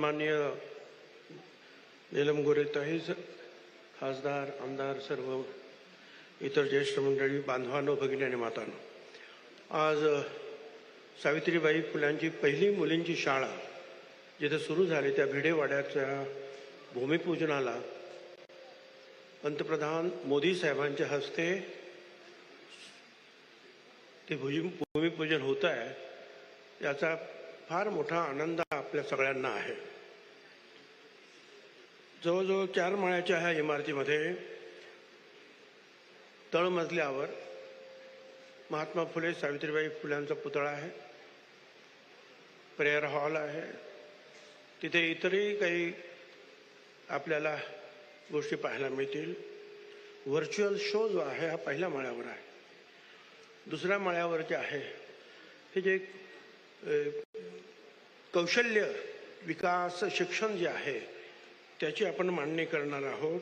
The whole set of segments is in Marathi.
सन्माननीय नीलम तहेज खासदार आमदार सर्व इतर ज्येष्ठ मंडळी बांधवांनो भगिनी आणि मातांनो. आज सावित्रीबाई फुलांची पहिली मुलींची शाळा जिथे सुरू झाली त्या भिडेवाड्याच्या भूमिपूजनाला पंतप्रधान मोदी साहेबांच्या हस्ते ते भूमि भूमिपूजन होत आहे याचा फार मोठा आनंद आपल्या सगळ्यांना आहे. जवळजवळ चार माळ्याच्या ह्या इमारतीमध्ये तळमजल्यावर महात्मा फुले सावित्रीबाई फुल्यांचा पुतळा आहे. प्रेयर हॉल आहे. तिथे इतरही काही आपल्याला गोष्टी पाहायला मिळतील. व्हर्च्युअल शो जो आहे हा पहिल्या माळ्यावर आहे. दुसऱ्या माळ्यावर जे आहे. हे जे कौशल्य विकास शिक्षण जे आहे त्याची आपण मांडणी करणार आहोत.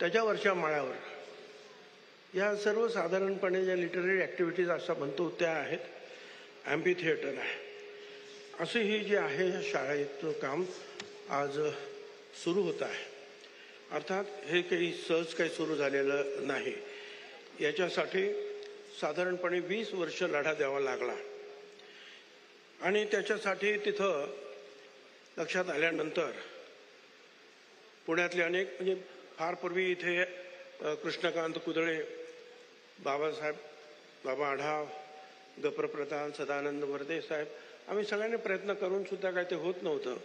त्याच्यावरच्या माळ्यावर या सर्वसाधारणपणे ज्या लिटररी ॲक्टिव्हिटीज असं म्हणतो त्या आहेत. ॲम्पी थिएटर आहे. असं ही जे आहे शाळेचं काम आज सुरू होत आहे. अर्थात हे काही सहज काही सुरू झालेलं नाही. याच्यासाठी साधारणपणे वीस वर्ष लढा द्यावा लागला. आणि त्याच्यासाठी तिथं लक्षात आल्यानंतर पुण्यातले अनेक म्हणजे फार पूर्वी इथे कृष्णकांत कुदळे बाबासाहेब बाबा आढाव गप्रप्रधान सदानंद वर्दे साहेब आम्ही सगळ्यांनी प्रयत्न करून सुद्धा काय ते होत नव्हतं.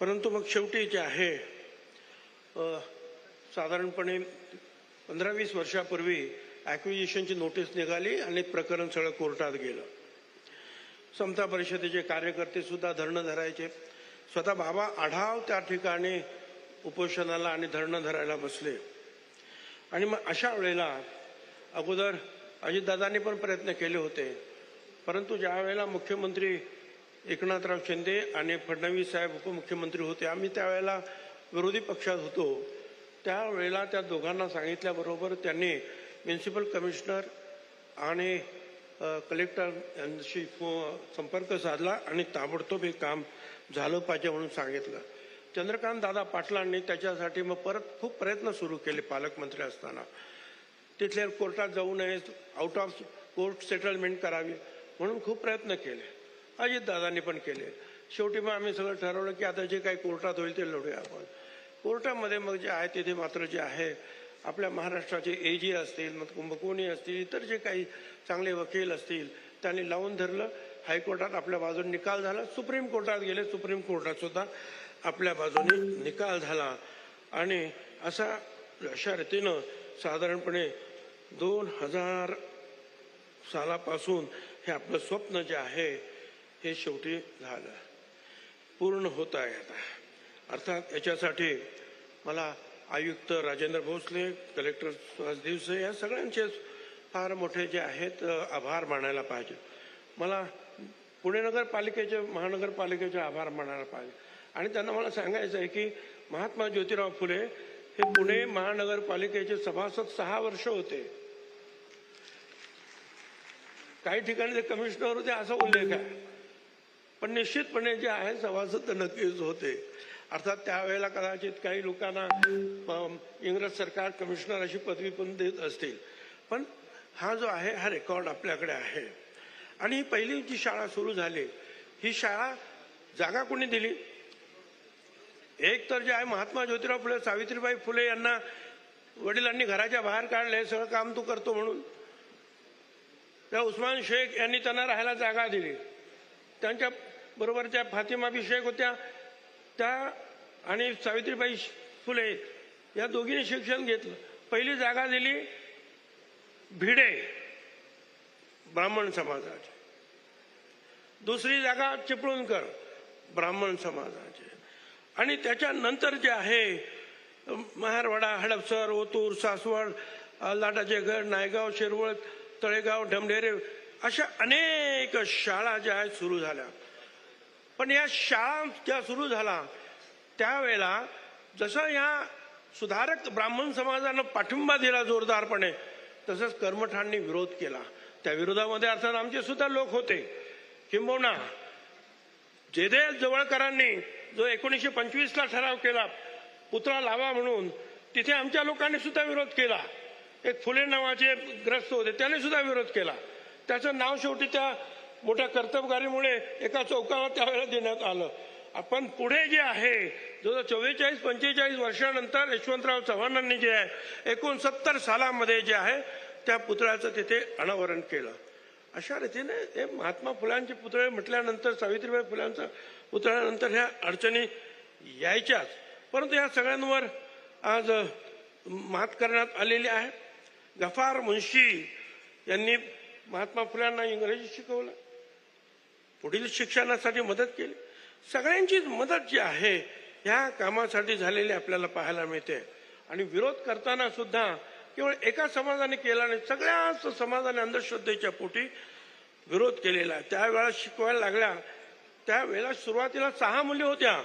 परंतु मग शेवटी जे आहे साधारणपणे पंधरा वीस वर्षापूर्वी ॲक्विजिशनची नोटीस निघाली आणि प्रकरण सगळं कोर्टात गेलं. समता परिषदेचे कार्यकर्ते सुद्धा धरणं धरायचे. स्वतः बाबा आढाव त्या ठिकाणी उपोषणाला आणि धरणं धरायला बसले. आणि मग अशा वेळेला अगोदर अजितदादांनी पण प्रयत्न केले होते. परंतु ज्या वेळेला मुख्यमंत्री एकनाथराव शिंदे आणि फडणवीस साहेब उपमुख्यमंत्री होते आम्ही त्यावेळेला विरोधी पक्षात होतो. त्यावेळेला त्या दोघांना सांगितल्याबरोबर त्यांनी म्युन्सिपल कमिशनर आणि कलेक्टर यांशी संपर्क साधला आणि ताबडतोब हे काम झालं पाहिजे म्हणून सांगितलं. चंद्रकांत दादा पाटलांनी त्याच्यासाठी मग परत खूप प्रयत्न सुरू केले पालकमंत्री असताना. तिथल्या कोर्टात जाऊ नये आउट ऑफ कोर्ट सेटलमेंट करावी म्हणून खूप प्रयत्न केले. अजितदादांनी पण केले. शेवटी मग आम्ही सगळं ठरवलं की आता जे काही कोर्टात होईल ते लढूया आपण. कोर्टामध्ये मग जे आहे तिथे मात्र जे आहे आपल्या महाराष्ट्राचे ए जी असतील मग कुंभकोणी असतील इतर जे काही चांगले वकील असतील त्यांनी लावून धरलं. हायकोर्टात आपल्या बाजूने निकाल झाला. सुप्रीम कोर्टात गेले. सुप्रीम कोर्टात सुद्धा आपल्या बाजूने निकाल झाला. आणि असा अशा रीतीनं साधारणपणे दोन हजार सालापासून हे आपलं स्वप्न जे आहे हे शेवटी झालं. पूर्ण होत आहे आता. अर्थात याच्यासाठी मला आयुक्त राजेंद्र भोसले कलेक्टर सुहास दिवसे या सगळ्यांचे फार मोठे जे आहेत आभार मानायला पाहिजे. मला पुणे नगरपालिकेचे महानगरपालिकेचे आभार मानायला पाहिजे. आणि त्यांना मला सांगायचं आहे की महात्मा ज्योतिराव फुले हे पुणे महानगरपालिकेचे सभासद सहा वर्ष होते. काही ठिकाणी ते कमिशनर होते असा उल्लेख आहे. पण निश्चितपणे जे आहे सभासद तर नक्कीच होते. अर्थात त्यावेळेला कदाचित काही लोकांना इंग्रज सरकार कमिशनर अशी पदवी पण देत असतील. पण हा जो आहे हा रेकॉर्ड आपल्याकडे आहे. आणि ही पहिली जी शाळा सुरू झाली ही शाळा जागा कोणी दिली? एक तर जे आहे महात्मा ज्योतिराव फुले सावित्रीबाई फुले यांना वडिलांनी घराच्या बाहेर काढले हे सगळं काम तू करतो म्हणून. त्या उस्मान शेख यांनी त्यांना राहायला जागा दिली. त्यांच्या बरोबर ज्या फातिमा बी शेख होत्या. त्या आणि सावित्रीबाई फुले या दोघींनी शिक्षण घेतलं. पहिली जागा दिली भिडे ब्राह्मण समाजाची. दुसरी जागा चिपळूणकर ब्राह्मण समाजाचे. आणि त्याच्यानंतर जे आहे महारवाडा हडपसर ओतूर सासवड लाटाचे घर नायगाव शिरवळ तळेगाव ढमढेरे अशा अनेक शाळा ज्या आहेत सुरू झाल्या. पण या शाळा ज्या सुरू झाला त्यावेळेला जसं या सुधारक ब्राह्मण समाजानं पाठिंबा दिला जोरदारपणे तसंच कर्मठांनी विरोध केला. त्या विरोधामध्ये अर्थात आमचे सुद्धा लोक होते. किंबहुना जेदेल जवळकरांनी जो एकोणीसशे पंचवीसला ठराव केला पुतळा लावा म्हणून तिथे आमच्या लोकांनी सुद्धा विरोध केला. एक फुले नावाचे ग्रस्त होते त्याने सुद्धा विरोध केला. त्याचं नाव शेवटी त्या मोठ्या कर्तबगारीमुळे एका चौकावर त्यावेळेला देण्यात आलं. आपण पुढे जे आहे जो चव्वेचाळीस पंचेचाळीस वर्षानंतर यशवंतराव चव्हाणांनी जे आहे एकोणसत्तर सालामध्ये जे आहे त्या पुतळ्याचं तिथे अनावरण केलं. अशा रीतीने हे महात्मा फुलांचे पुतळे म्हटल्यानंतर सावित्रीबाई फुलांचा पुतळ्यानंतर ह्या अडचणी यायच्याच. परंतु या सगळ्यांवर आज मात करण्यात आलेली आहे. गफार मुन्शी यांनी महात्मा फुल्यांना इंग्रजी शिकवलं. पुढील शिक्षणासाठी मदत केली. सगळ्यांचीच मदत जी आहे ह्या कामासाठी झालेली आपल्याला पाहायला मिळते. आणि विरोध करताना सुद्धा केवळ एका समाजाने केला नाही सगळ्याच समाजाने अंधश्रद्धेच्या पोटी विरोध केलेला. आहे. त्यावेळेला शिकवायला लागल्या त्यावेळेला सुरुवातीला सहा मुली होत्या.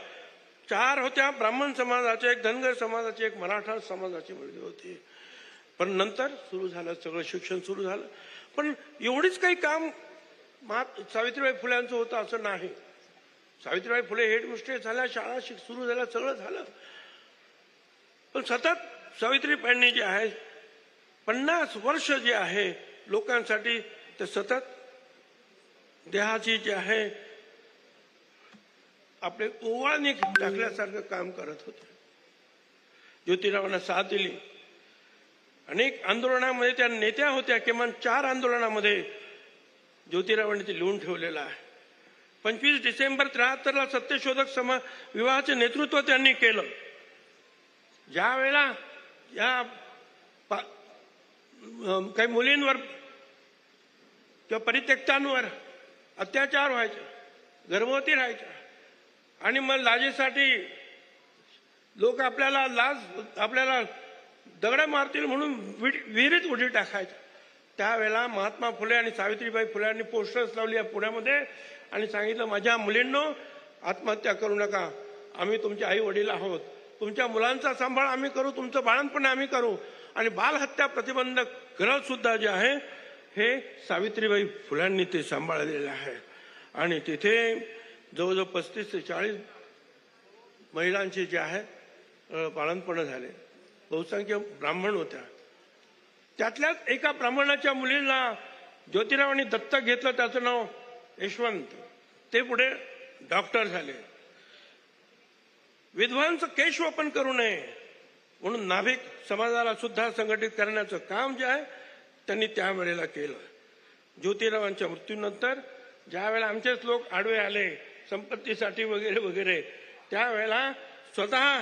चार होत्या ब्राह्मण समाजाच्या एक धनगर समाजाची एक मराठा समाजाची मुलगी होती. पण नंतर सुरू झालं सगळं शिक्षण सुरू झालं. पण एवढीच काही काम महा सावित्रीबाई फुल्यांचं होतं असं नाही. सावित्रीबाई फुले हेडमिस्ट्रेस झाल्या शाळा शिक सुरू झाल्या सगळं झालं. पण सतत सावित्रीबाईंनी जे आहे पन्नास वर्ष जे आहे लोकांसाठी ते सतत देहाची जे आहे आपले ओवाळणी टाकल्यासारखं काम करत होते. ज्योतिरावांना साथ दिली. अनेक आंदोलनामध्ये त्या नेत्या होत्या किमान चार आंदोलनामध्ये ज्योतिरावांनी ते लिहून ठेवलेलं आहे. पंचवीस डिसेंबर त्र्याहत्तरला सत्यशोधक समा विवाहाचे नेतृत्व त्यांनी केलं. ज्या वेळेला या काही मुलींवर किंवा परित्यक्तांवर अत्याचार व्हायचे गर्भवती राहायच्या आणि मग लाजेसाठी लोक आपल्याला लाज आपल्याला दगडं मारतील म्हणून विहिरीत उडी टाकायच्या त्यावेळेला महात्मा फुले आणि सावित्रीबाई फुले यांनी पोस्टर्स लावली आहे पुण्यामध्ये. आणि सांगितलं माझ्या मुलींनो आत्महत्या करू नका. आम्ही तुमचे आई वडील आहोत. तुमच्या मुलांचा सांभाळ आम्ही करू तुमचं बाळणपण आम्ही करू. आणि बालहत्या प्रतिबंधक ग्रह सुद्धा जे आहे हे सावित्रीबाई फुलांनी ते सांभाळलेलं आहे. आणि तिथे जवळजवळ पस्तीस ते चाळीस महिलांचे जे आहे बाळणपण झाले. बहुसंख्य ब्राह्मण होत्या. त्यातल्याच एका ब्राह्मणाच्या मुलीला ज्योतिरावांनी दत्तक घेतलं त्याचं नाव यशवंत ते पुढे डॉक्टर झाले. विधवांचं केशवपन करू नये म्हणून नाभिक समाजाला सुद्धा संघटित करण्याचं काम जे आहे त्यांनी त्यावेळेला केलं. ज्योतिरावांच्या मृत्यूनंतर ज्यावेळेला आमचेच लोक आडवे आले संपत्तीसाठी वगैरे वगैरे त्यावेळेला स्वतः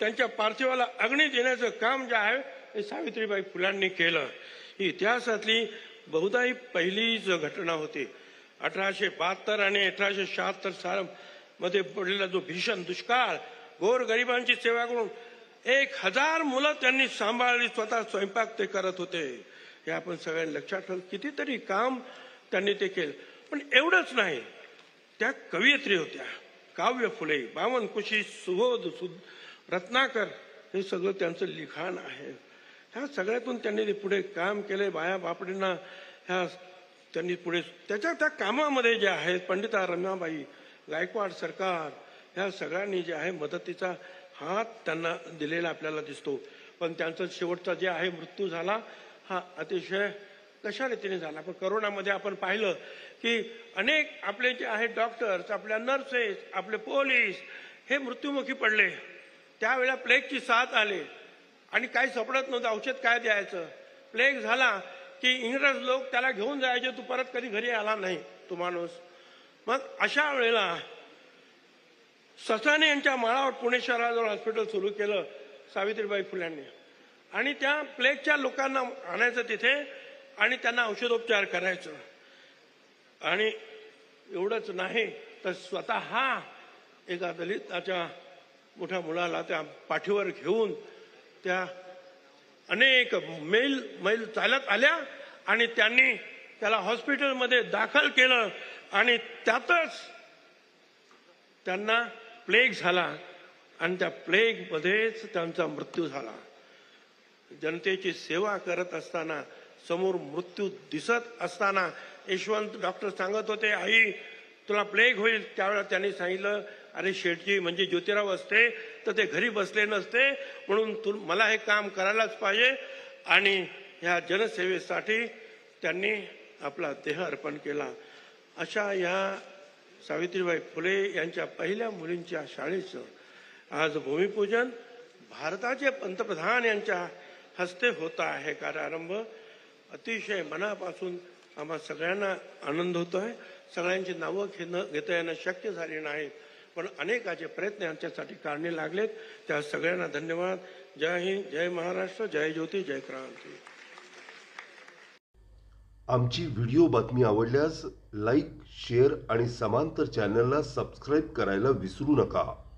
त्यांच्या पार्थिवाला अग्नी देण्याचं काम जे आहे हे सावित्रीबाई फुलांनी केलं. ही इतिहासातली बहुधा ही पहिलीच घटना होती. अठराशे बहात्तर आणि अठराशे शहात्तर साल मध्ये पडलेला जो भीषण दुष्काळ गोर गरिबांची सेवा करून एक हजार मुलं त्यांनी सांभाळली स्वतः स्वयंपाक ते करत होते. हे आपण सगळ्यांनी लक्षात ठेवलं कितीतरी काम त्यांनी ते केलं. पण एवढंच नाही त्या कवयित्री होत्या काव्य फुले बावनकुशी सुबोध सु- रत्नाकर हे सगळं त्यांचं लिखाण आहे. ह्या सगळ्यातून त्यांनी ते पुढे काम केले. बाया बापडींना ह्या त्यांनी पुढे त्याच्या त्या कामामध्ये जे आहेत पंडिता रमाबाई गायकवाड सरकार ह्या सगळ्यांनी जे आहे मदतीचा हात त्यांना दिलेला आपल्याला दिसतो. पण त्यांचा शेवटचा जे आहे मृत्यू झाला हा अतिशय कशा रीतीने झाला? पण करोनामध्ये आपण पाहिलं की अनेक आपले जे आहेत डॉक्टर्स आपल्या नर्सेस आपले पोलीस हे मृत्युमुखी पडले. त्यावेळेला प्लेगची साथ आले. आणि काही सापडत नव्हतं. औषध काय द्यायचं? प्लेग झाला. की इंग्रज लोक त्याला घेऊन जायचे तू परत कधी घरी आला नाही तो माणूस. मग अशा वेळेला ससाने यांच्या माळावर पुणे शहराजवळ हॉस्पिटल सुरू केलं सावित्रीबाई फुल्यांनी. आणि त्या प्लेगच्या लोकांना आणायचं तिथे आणि त्यांना औषधोपचार करायचं. आणि एवढंच नाही तर स्वतः एका दलिताच्या मोठ्या मुलाला त्या पाठीवर घेऊन त्या अनेक मैल मैल चालत आल्या आणि त्यांनी त्याला हॉस्पिटलमध्ये दाखल केलं आणि त्यातच त्यांना प्लेग झाला आणि त्या प्लेगमध्येच त्यांचा मृत्यू झाला. जनतेची सेवा करत असताना समोर मृत्यू दिसत असताना यशवंत डॉक्टर सांगत होते आई तुला प्लेग होईल. त्यावेळेला त्यांनी सांगितलं अरे शेटजी म्हणजे ज्योतिराव असते तर ते घरी बसले नसते म्हणून तू मला हे काम करायलाच पाहिजे. आणि ह्या जनसेवेसाठी त्यांनी आपला देह अर्पण केला. अशा या सावित्रीबाई फुले यांच्या पहिल्या मुलींच्या शाळेचं आज भूमिपूजन भारताचे पंतप्रधान यांच्या हस्ते होता आहे कार्यारंभ. अतिशय मनापासून आम्हा सगळ्यांना आनंद होतो आहे सगळ्यांची नावं घेणं घेता येणं शक्य झाली नाहीत. पण अनेकाचे प्रयत्न यांच्यासाठी कारणे लागलेत. त्या सगळ्यांना धन्यवाद. जय हिंद जय महाराष्ट्र जय ज्योती जय क्रांती. आमची व्हिडिओ बातमी आवडल्यास लाईक शेअर आणि समांतर चॅनलला सबस्क्राईब करायला विसरू नका.